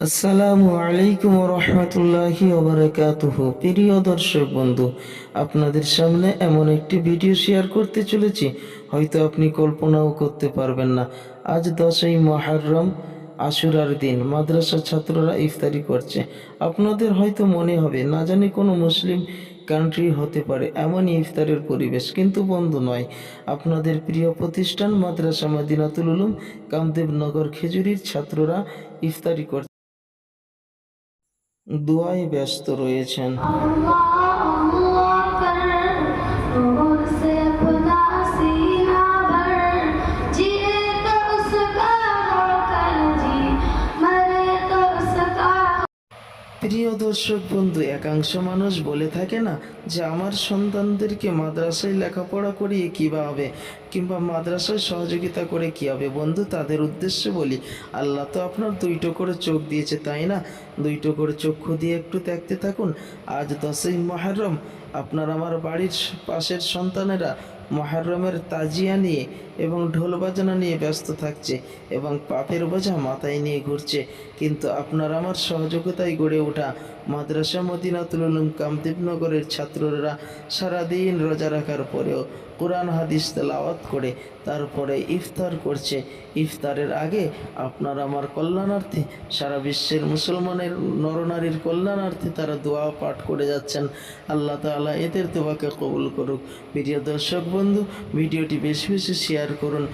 আসসালামু আলাইকুম রহমতুল্লাহি ওবরাকাতুহু প্রিয় দর্শক বন্ধু, আপনাদের সামনে এমন একটি ভিডিও শেয়ার করতে চলেছি, হয়তো আপনি কল্পনাও করতে পারবেন না। আজ দশই মহারম, আশুরার দিন, মাদ্রাসা ছাত্ররা ইফতারি করছে। আপনাদের হয়তো মনে হবে, না জানি কোনো মুসলিম কান্ট্রি হতে পারে, এমনই ইফতারের পরিবেশ। কিন্তু বন্ধু নয়, আপনাদের প্রিয় প্রতিষ্ঠান মাদ্রাসা মদিনাতুল উলুম, কামদেবনগর খেজুরির ছাত্ররা ইফতারি করছে। দুয়ায় ব্যস্ত রয়েছেন। প্রিয় দর্শক বন্ধু, একাংশ মানুষ বলে থাকে না যে আমার সন্তানদেরকে মাদ্রাসায় লেখাপড়া করিয়ে কী হবে কিংবা মাদ্রাসায় সহযোগিতা করে কী হবে? বন্ধু, তাদের উদ্দেশ্যে বলি, আল্লাহ তো আপনার দুইটো করে চোখ দিয়েছে, তাই না? দুইটো করে চক্ষু দিয়ে একটু দেখতে থাকুন। আজ দশই মহরম, আপনার আমার বাড়ির পাশের সন্তানেরা মহরমের তাজিয়া নিয়ে এবং ঢোল বাজানা নিয়ে ব্যস্ত থাকছে এবং পাপের বোঝা মাথায় নিয়ে ঘুরছে। কিন্তু আপনার আমার সহযোগিতায় গড়ে ওঠা মাদ্রাসা মদিনাতুল উলুম কামদেবনগরের ছাত্ররা সারাদিন রোজা রাখার পরেও কোরআন, হাদিস তেলাওয়াত করে তারপরে ইফতার করছে। ইফতারের আগে আপনার আমার কল্যাণার্থে সারা বিশ্বের মুসলমানের নরনারীর কল্যাণার্থে তারা দোয়া পাঠ করে যাচ্ছেন। আল্লাহ তাআলা এদের দোয়াকে কবুল করুক। প্রিয় দর্শক বন্ধু, ভিডিওটি বেশি বেশি শেয়ার করুন।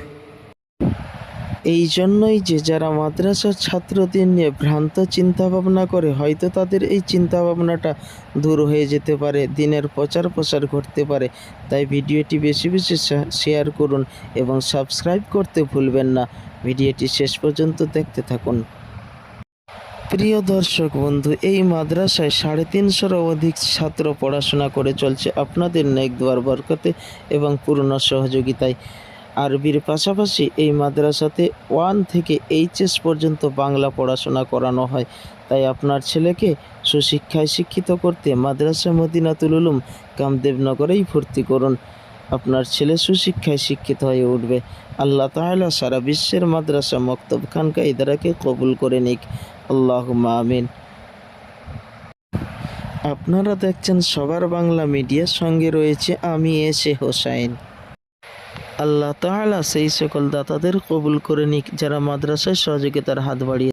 এই জন্যই যে যারা মাদ্রাসার ছাত্রদের নিয়ে ভ্রান্ত চিন্তা ভাবনা করে, হয়তো তাদের এই চিন্তা ভাবনাটা দূর হয়ে যেতে পারে, দিনের প্রচার প্রসার ঘটতে পারে। তাই ভিডিওটি বেশি বেশি শেয়ার করুন এবং সাবস্ক্রাইব করতে ভুলবেন না। ভিডিওটি শেষ পর্যন্ত দেখতে থাকুন। প্রিয় দর্শক বন্ধু, এই মাদ্রাসায় সাড়ে তিনশোরও অধিক ছাত্র পড়াশোনা করে চলছে আপনাদের নেক দুয়ার বরকতে এবং পূর্ণ সহযোগিতায়। আরবির পাশাপাশি এই মাদ্রাসাতে ওয়ান থেকে এইচএস পর্যন্ত বাংলা পড়াশোনা করানো হয়। তাই আপনার ছেলেকে সুশিক্ষায় শিক্ষিত করতে মাদ্রাসা মদিনাতুল উলুম কামদেবনগরেই ভর্তি করুন। আপনার ছেলে সুশিক্ষায় শিক্ষিত হয়ে উঠবে। আল্লাহ তাআলা সারা বিশ্বের মাদ্রাসা মক্তব খানকা ইদারাকে কবুল করে নিক। আল্লাহ আমিন। আপনারা দেখছেন সবার বাংলা মিডিয়ার সঙ্গে রয়েছে আমি এসে হোসাইন। আল্লাহ তাহলে সেই সকল দাতাদের কবুল করে নিক যারা মাদ্রাসায় সহযোগিতার হাত বাড়িয়ে